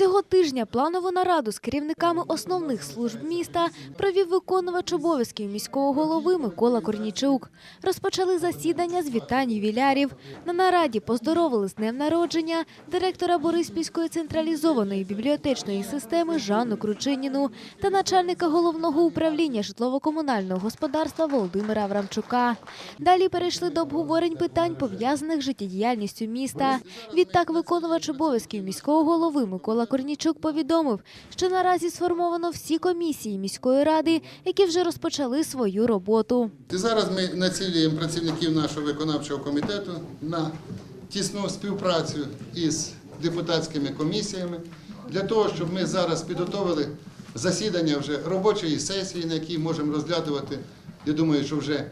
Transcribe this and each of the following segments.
Цього тижня планову нараду з керівниками основних служб міста провів виконувач обов'язків міського голови Микола Корнічук. Розпочали засідання з вітань ювілярів. На нараді поздоровили з днем народження директора Бориспільської централізованої бібліотечної системи Жанну Кручиніну та начальника головного управління житлово-комунального господарства Володимира Аврамчука. Далі перейшли до обговорень питань, пов'язаних з життєдіяльністю міста. Відтак виконувач обов'язків міського голови Микола Корнічук повідомив, що наразі сформовано всі комісії міської ради, які вже розпочали свою роботу. Зараз ми націлюємо працівників нашого виконавчого комітету на тісну співпрацю із депутатськими комісіями для того, щоб ми зараз підготовили засідання вже робочої сесії, на якій можемо розглядувати. Я думаю, що вже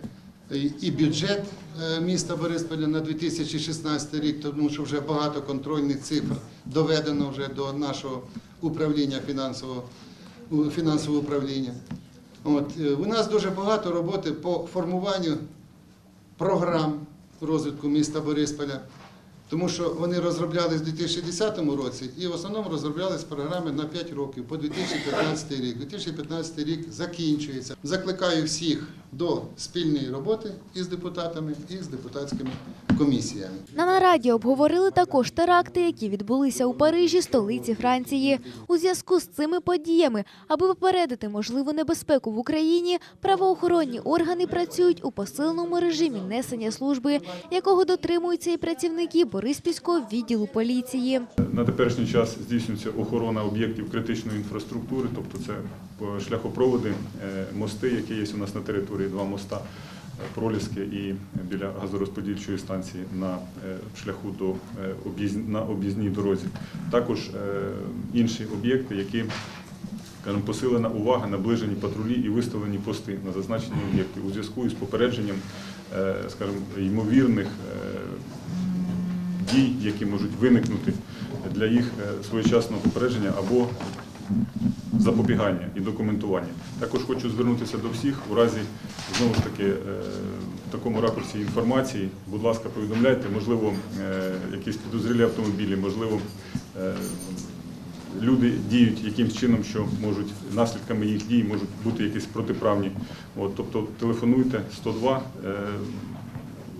і- бюджет е, міста Борисполя на 2016 рік, тому що вже багато контрольних цифр доведено вже до нашого управління фінансового фінансового управління. От, е, у нас дуже багато роботи по формуванню програм розвитку міста Борисполя, тому що вони розроблялись у 2010 році і в основному розроблялись програми на 5 років по 2015 рік. 2015 рік закінчується. Закликаю всіх до спільної роботи із депутатами і з депутатськими комісіями. На нараді обговорили також теракти, які відбулися у Парижі, столиці Франції. У зв'язку з цими подіями, аби попередити можливу небезпеку в Україні, правоохоронні органи працюють у посиленому режимі несення служби, якого дотримуються і працівники Бориспільського відділу поліції. На теперішній час здійснюється охорона об'єктів критичної інфраструктури, тобто це е, шляхопроводи, е, мости, які є у нас на території, два моста, проліски і біля газорозподільчої станції на е, шляху до е, на об'їзній дорозі. Також е, інші об'єкти, які скажімо, посилена увага, наближені патрулі і виставлені пости на зазначені об'єкти у зв'язку із попередженням, скажімо, ймовірних дій, які можуть виникнути для їх своєчасного попередження або запобігання і документування. Також хочу звернутися до всіх у разі знову ж таки е, в такому ракурсі інформації. Будь ласка, повідомляйте, можливо, е, якісь підозрілі автомобілі, можливо. е, Люди діють якимсь чином, що можуть наслідками їх дій можуть бути якісь протиправні. От, тобто телефонуйте 102, е,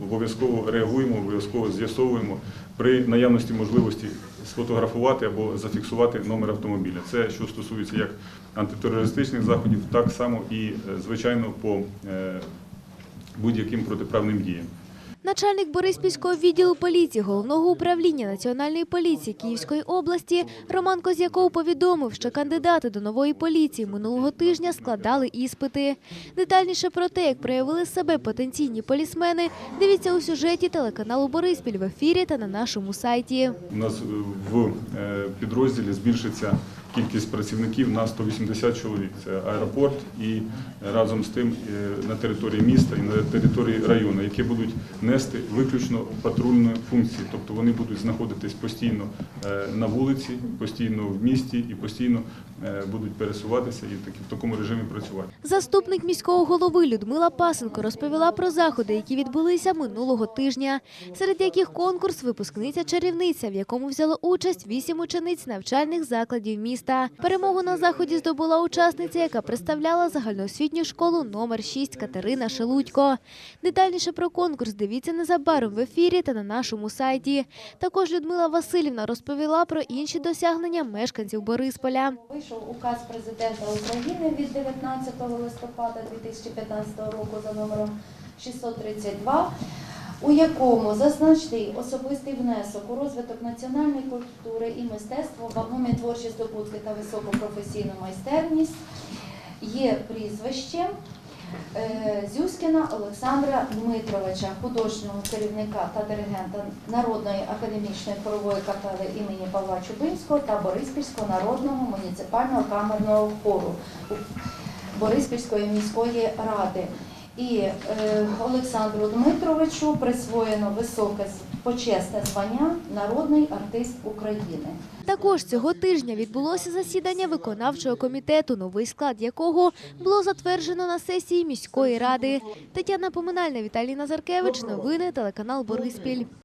обов'язково реагуємо, обов'язково з'ясовуємо при наявності можливості сфотографувати або зафіксувати номер автомобіля. Це що стосується як антитерористичних заходів, так само і е, звичайно по е, будь-яким протиправним діям. Начальник Бориспільського відділу поліції головного управління Національної поліції Київської області Роман Козяков повідомив, що кандидати до нової поліції минулого тижня складали іспити. Детальніше про те, як проявили себе потенційні полісмени, дивіться у сюжеті телеканалу Бориспіль в ефірі та на нашому сайті. У нас е, в е, підрозділі збільшиться кількість працівників на 180 чоловік. Це аеропорт і разом з тим е, на території міста і на території району, які будуть нести виключно патрульну функцію. Тобто вони будуть знаходитись постійно е, на вулиці, постійно в місті і постійно е, будуть пересуватися і в такому режимі працювати. Заступник міського голови Людмила Пасенко розповіла про заходи, які відбулися минулого тижня, серед яких конкурс випускниця-чарівниця, в якому взяло участь вісім учениць навчальних закладів міста. Перемогу на заході здобула учасниця, яка представляла загальноосвітню школу номер 6 Катерина Шелудько. Детальніше про конкурс дивіться незабаром в ефірі та на нашому сайті. Також Людмила Васильівна розповіла про інші досягнення мешканців Борисполя. Вийшов указ президента України від 19 листопада 2015 року за номером 632, у якому зазначений особистий внесок у розвиток національної культури і мистецтва, вагомі творчі здобутки та високу професійну майстерність є прізвищем е, Зюскіна Олександра Дмитровича, художнього керівника та диригента Народної академічної хорової капели імені Павла Чубинського та Бориспільського народного муніципального камерного хору Бориспільської міської ради. І е, Олександру Дмитровичу присвоєно високе почесне звання Народний артист України. Також цього тижня відбулося засідання виконавчого комітету, новий склад якого було затверджено на сесії міської ради. Тетяна Поминальна, Віталій Назаркевич. Новини телеканал Бориспіль.